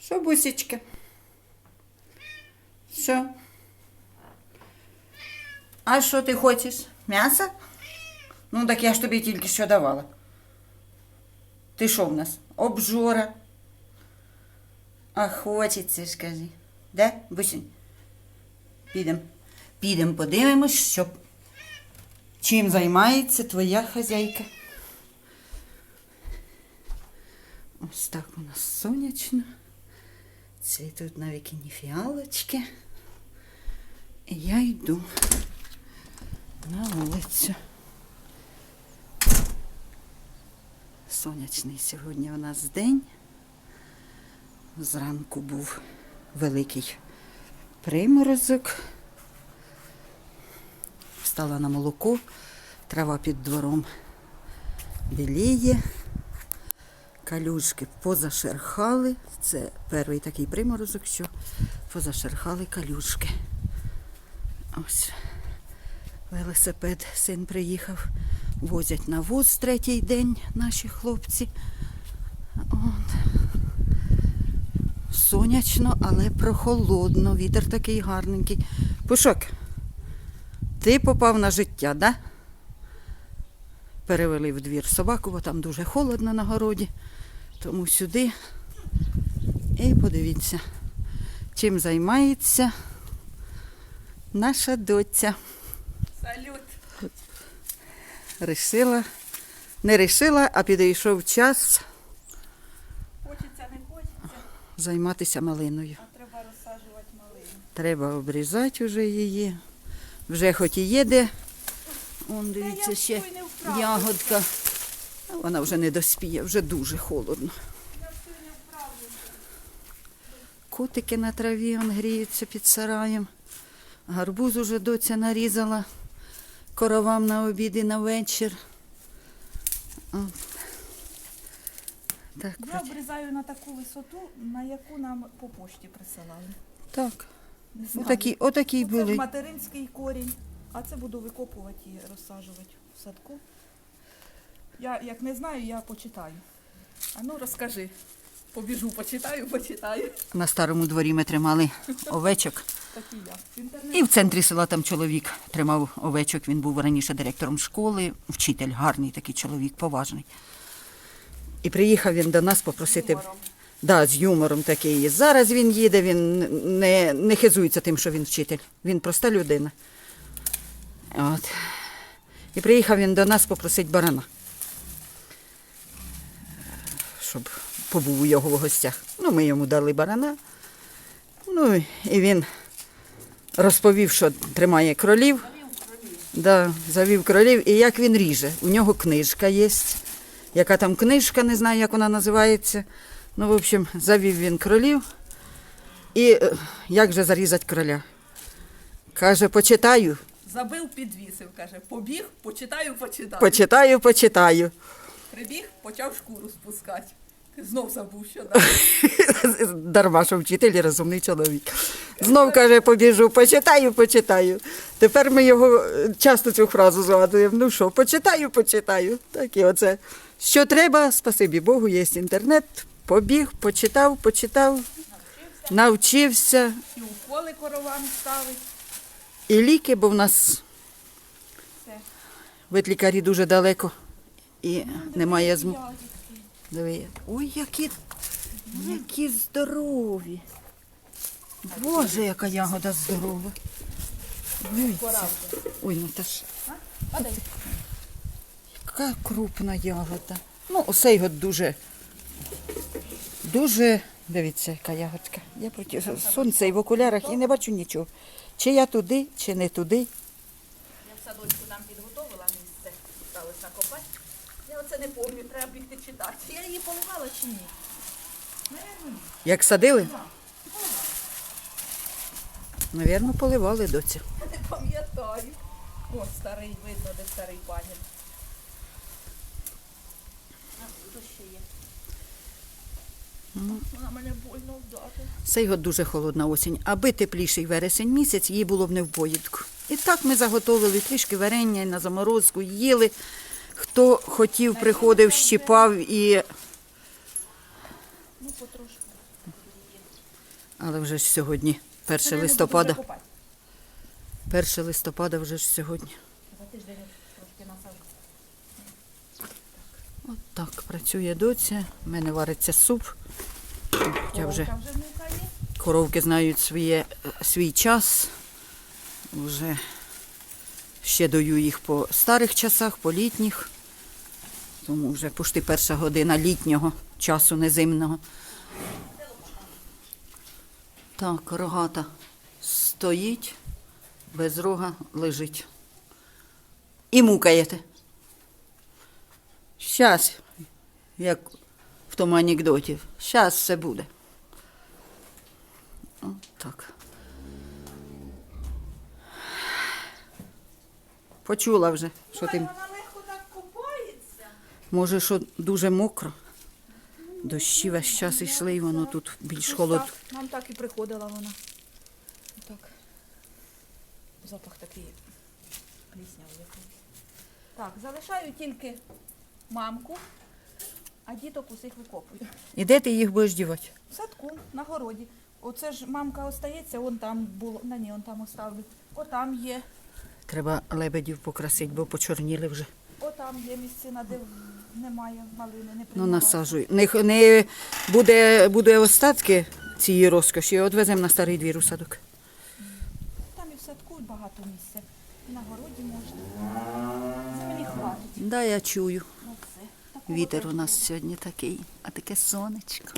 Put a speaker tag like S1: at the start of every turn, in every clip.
S1: Що, бусічка? Що? А що ти хочеш? М'ясо? Ну, так я ж тобі тільки що давала. Ти що в нас? Обжора? А хочеться, скажи. Де, бусінь? Підемо. Підемо подивимось, що... чим займається твоя хазяйка. Ось так у нас сонячно. Цвітуть на вікні фіалочки. І я йду на вулицю. Сонячний сьогодні у нас день. Зранку був великий приморозок. Встала на молоко, трава під двором біліє. Калюшки позашерхали. Це перший такий приморозок, що позашерхали калюшки. Ось велосипед син приїхав. Возять на воз третій день наші хлопці. От. Сонячно, але прохолодно. Вітер такий гарненький. Пушок, ти попав на життя, да? Перевели в двір собаку, бо там дуже холодно на городі. Тому сюди. І подивіться, чим займається наша доця.
S2: Салют.
S1: Рішила, не рішила, а підійшов час
S2: Хочеться, не хочеться,
S1: займатися малиною.
S2: а треба розсаджувати малину.
S1: Треба обрізати вже її. Вже хоч і є де. Он дивіться ще ягодка. Вона вже не доспіє, вже дуже холодно. Котики на траві он гріються під сараєм. Гарбуз уже доця нарізала коровам на обід і на вечір. От. Так,
S2: Я обрізаю на таку висоту, на яку нам по пошті присилали.
S1: так.
S2: Не знаю.
S1: Отакі, отакі
S2: Це
S1: були.
S2: материнський корінь, а це буду викопувати і розсаджувати в садку. Я як не знаю, я почитаю. А ну розкажи. Побіжу, почитаю, почитаю.
S1: На старому дворі ми тримали овечок. І в центрі села там чоловік тримав овечок. Він був раніше директором школи, вчитель, гарний такий чоловік, поважний. І приїхав він до нас попросити.
S2: Юмором.
S1: Да, з юмором такий. Зараз він їде, він не, не хизується тим, що він вчитель. Він проста людина. От. І приїхав він до нас попросити барана. Щоб побув у його в гостях. Ну, ми йому дали барана. Ну, і він розповів, що тримає кролів. Да, завів кролів. І як він ріже. У нього книжка є. Яка там книжка, не знаю, як вона називається. Ну, в общем, завів він кролів. І е, як же зарізати кроля? Каже, почитаю,
S2: Забив, підвісив, каже, побіг, почитаю, почитаю.
S1: почитаю, почитаю.
S2: Прибіг, почав шкуру спускати. Знов забув, що далі.
S1: Дарма, що вчитель розумний чоловік. Знов каже, побіжу, почитаю, почитаю. Тепер ми його е, часто цю фразу згадуємо. Ну що, почитаю, почитаю. Так і оце. Що треба, спасибі Богу, є інтернет. Побіг, почитав, почитав, навчився.
S2: І уколи коровам ставить.
S1: І ліки, бо в нас
S2: Все.
S1: ветлікарі дуже далеко і немає змоги. Диви. Ой, які, які здорові. Боже, яка ягода здорова. Дивіться. Ой, Наташ,
S2: Падай.
S1: яка крупна ягода. Ну, осей от дуже, дуже, дивіться, яка ягодка. Я проти сонця і в окулярах і не бачу нічого. Чи я туди, чи не туди.
S2: Я в садочку Я оце не пам'ятаю, треба бігти читати. Я її поливала чи ні? Наверно.
S1: Як садили? Навірно, поливали доцю.
S2: Не пам'ятаю. О, старий, видно, де старий панін. А, тут ще є. Вона мене больно вдати.
S1: Цей год дуже холодна осінь. Аби тепліший вересень місяць, їй було б не в боїдку. І так ми заготовили трішки варення на заморозку, їли. Хто хотів, приходив, щипав і
S2: Ну, потрошку.
S1: Але вже ж сьогодні 1 листопада.
S2: буду
S1: 1 листопада вже ж сьогодні.
S2: За тиждень трошки.
S1: От так працює доця. У мене вариться суп. Я вже коровки знають своє, свій час. Вже ще даю їх по старих часах, по літніх. Тому вже пошти перша година літнього часу, не зимного. Так, рогата стоїть, без рога лежить. І мукаєте. Щас, як в тому анекдоті, щас все буде. От так. Почула вже, що ти.
S2: Вона легко так копається.
S1: Може, що дуже мокро. Дощі весь час йшли, і воно тут більш
S2: Ось
S1: холод.
S2: Нам так і приходила вона. Так. Запах такий пліснявий якийсь. Так, залишаю тільки мамку, а діток усіх викопую.
S1: І де ти їх будеш дівати?
S2: В садку, на городі. Оце ж мамка остається, вон там було. На ні, он там оставлю. Отам є,
S1: Треба лебедів покрасити, бо почорніли вже.
S2: отам є місцина, де немає малини, не
S1: Ну, насаджуй. Не, не буде, буде остатки цієї розкоші, відвеземо на старий двір у садок.
S2: Там і в садку багато місця. І на городі можна. Землі хватить.
S1: Да, я чую.
S2: Оце. Такого
S1: Вітер у нас сьогодні такий, а таке сонечко.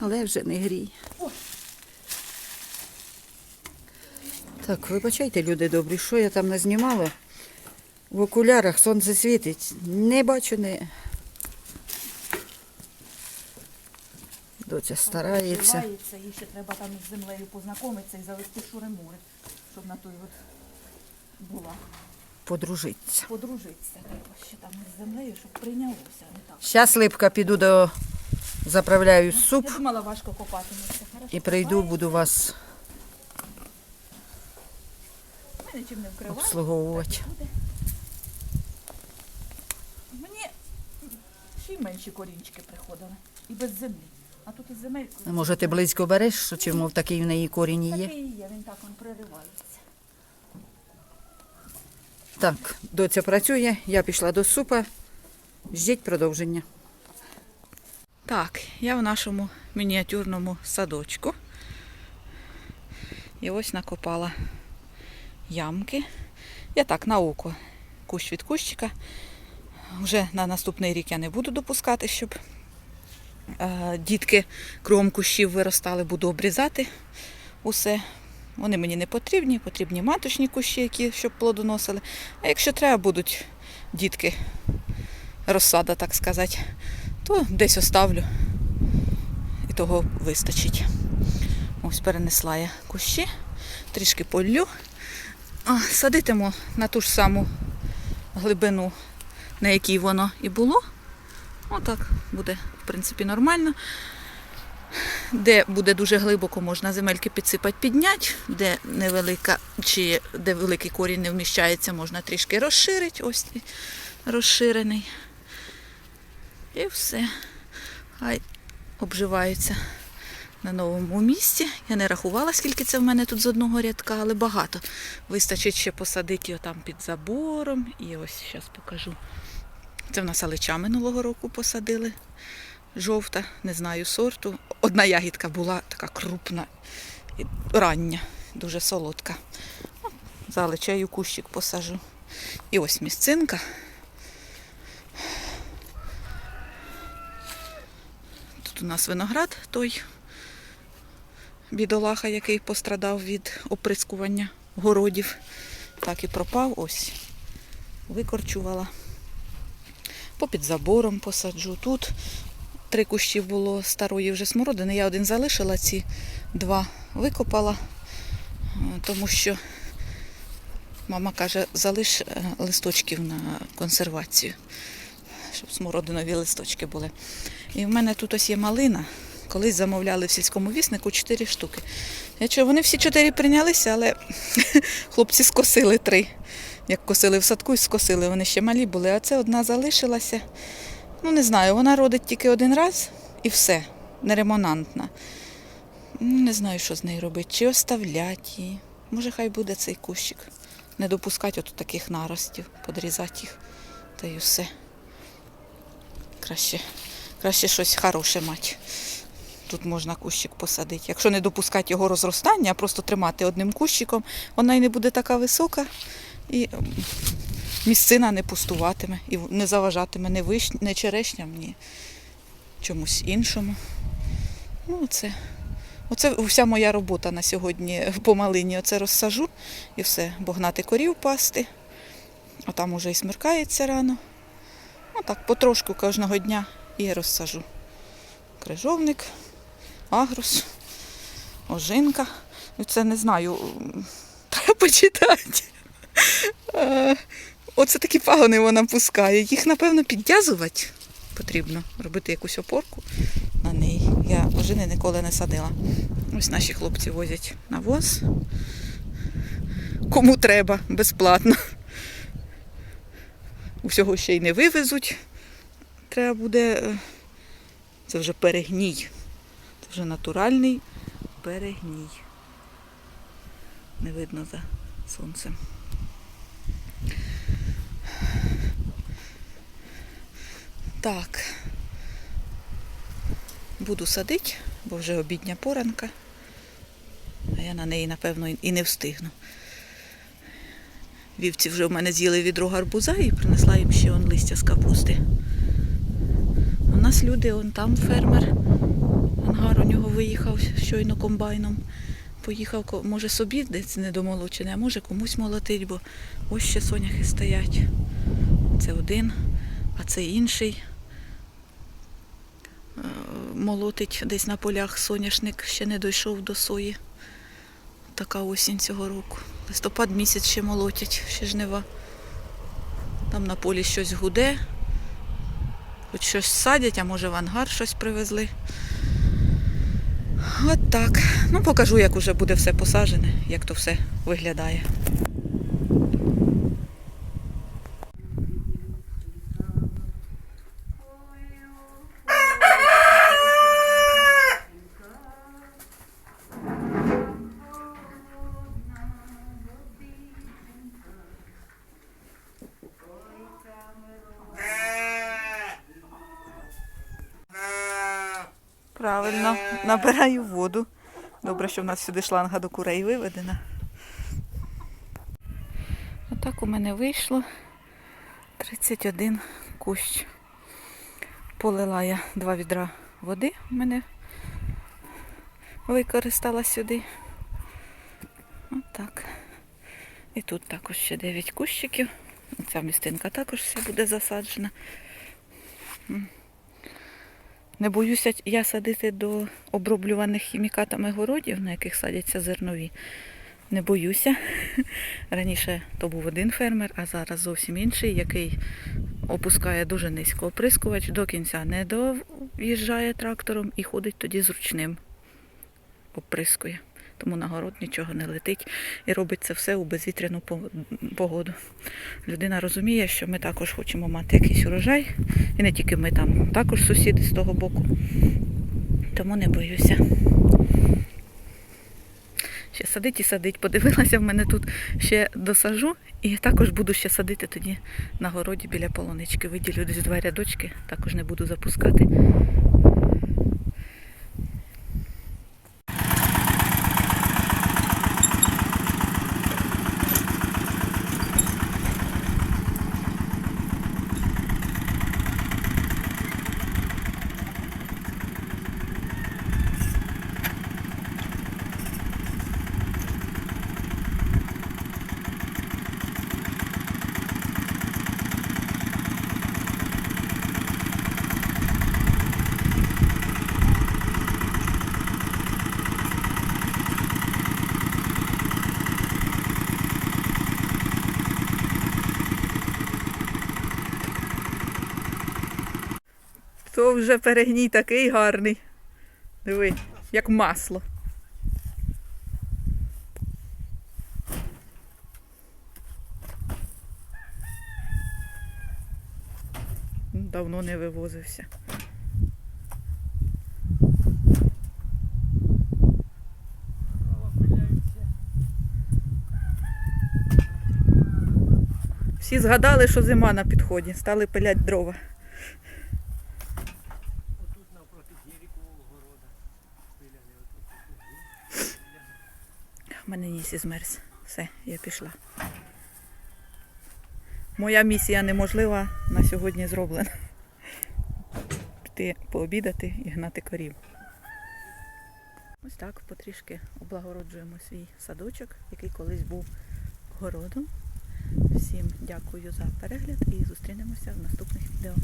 S1: Але вже не грій.
S2: Ой.
S1: Так, вибачайте, люди добрі, що я там не знімала? В окулярах сонце світить. Не бачу, не. Доця старається.
S2: Їй ще треба там із землею познайомитися і завести шури-мури, щоб на той от була.
S1: Подружиться.
S2: Подружитися треба ще там із землею, щоб прийнялося, не так.
S1: Зараз липка піду до заправляю суп
S2: Я думала, важко копатиметься. Хорошо
S1: і прийду, буду вас
S2: Ми нічим не вкриваємо.
S1: обслуговувати.
S2: Мені ще й менші корінчики приходили. І без землі. А тут із земель
S1: Може, ти близько береш, що чи мов такий в неї корінь і є?
S2: такий і є, він так он проривається.
S1: Так, доця працює, я пішла до супа. Ждіть продовження.
S2: Так, я в нашому мініатюрному садочку. І ось накопала ямки. Я так на око, кущ від кущика. Вже на наступний рік я не буду допускати, щоб е, дітки кругом кущів виростали, буду обрізати усе. Вони мені не потрібні, потрібні маточні кущі, які щоб плодоносили. А якщо треба будуть дітки, розсада, так сказати, то десь оставлю. І того вистачить. Ось перенесла я кущі, трішки полю. А, Садитиму на ту ж саму глибину, на якій воно і було. Отак буде, в принципі, нормально. Де буде дуже глибоко, можна земельки підсипати, підняти, де невелика, чи де великий корінь не вміщається, можна трішки розширити. Ось розширений. І все. Хай обживаються на новому місці. Я не рахувала, скільки це в мене тут з одного рядка, але багато. Вистачить ще посадити його там під забором. І ось зараз покажу. Це в нас алича минулого року посадили. Жовта, не знаю сорту. Одна ягідка була така крупна, рання, дуже солодка. О, За аличею кущик посажу. І ось місцинка. Тут у нас виноград той бідолаха, який пострадав від оприскування городів. Так і пропав. Ось. Викорчувала. Попід забором посаджу. Тут три кущі було старої вже смородини. Я один залишила, ці два викопала, е, тому що мама каже, залиш е, листочків на консервацію, щоб смородинові листочки були. І в мене тут ось є малина. Колись замовляли в сільському віснику 4 штуки. Я чую, вони всі чотири прийнялися, але хлопці скосили три. Як косили в садку, і скосили. Вони ще малі були, а це одна залишилася. Ну, не знаю, вона родить тільки один раз і все, неремонантна. Ну, Не знаю, що з нею робити. Чи оставляти її. Може, хай буде цей кущик. Не допускати от таких наростів, подрізати їх. Та й усе. Краще, краще щось хороше мати. Тут можна кущик посадити. Якщо не допускати його розростання, а просто тримати одним кущиком, вона і не буде така висока, і ем, місцина не пустуватиме, і не заважатиме ні, виш... ні черешням, ні чомусь іншому. Ну, це, оце вся моя робота на сьогодні по малині. Оце розсажу і все. Бо гнати корів пасти, а там уже і смеркається рано. Ну так, потрошку кожного дня і розсажу. Крижовник, агрус, ожинка. Ну, це не знаю, треба почитати. Е, Оце такі пагони вона пускає. Їх, напевно, підв'язувати потрібно, робити якусь опорку на неї. Я ожини ніколи не садила. Ось наші хлопці возять навоз. Кому треба, безплатно. Усього ще й не вивезуть. Треба буде. е, Це вже перегній. Вже натуральний перегній. Не видно за сонцем. Так. Буду садити, бо вже обідня поранка. А я на неї, напевно, і не встигну. Вівці вже в мене з'їли відро гарбуза і принесла їм ще он листя з капусти. У нас люди, он там фермер. Ангар у нього виїхав щойно комбайном. Поїхав, може собі десь недомолочений, а може комусь молотить, бо ось ще соняхи стоять. Це один, а це інший. Е, Молотить десь на полях соняшник, ще не дійшов до сої. Така осінь цього року. Листопад місяць ще молотять, ще жнива. Там на полі щось гуде, хоч щось садять, а може в ангар щось привезли. От так. Ну, покажу, як уже буде все посажене, як то все виглядає. Набираю воду. Добре, що в нас сюди шланга до курей виведена. Отак у мене вийшло 31 кущ. Полила я два відра води у мене використала сюди. Отак. І тут також ще 9 кущиків. Ця містинка також вся буде засаджена. Не боюся я садити до оброблюваних хімікатами городів, на яких садяться зернові. Не боюся. Раніше то був один фермер, а зараз зовсім інший, який опускає дуже низько оприскувач, до кінця не доїжджає трактором і ходить тоді зручним. Оприскує. Тому на город нічого не летить і робить це все у безвітряну погоду. Людина розуміє, що ми також хочемо мати якийсь урожай, і не тільки ми там, також сусіди з того боку. Тому не боюся. Ще садить і садить. Подивилася, в мене тут ще досажу, і також буду ще садити тоді на городі біля полунички. Виділю десь два рядочки, також не буду запускати. то вже перегній такий гарний. Диви, як масло. Давно не вивозився. Всі згадали, що зима на підході, стали пилять дрова. У мене ніс змерз. Все, я пішла. Моя місія неможлива на сьогодні зроблена. Піти пообідати і гнати корів. Ось так потрішки облагороджуємо свій садочок, який колись був городом. Всім дякую за перегляд і зустрінемося в наступних відео.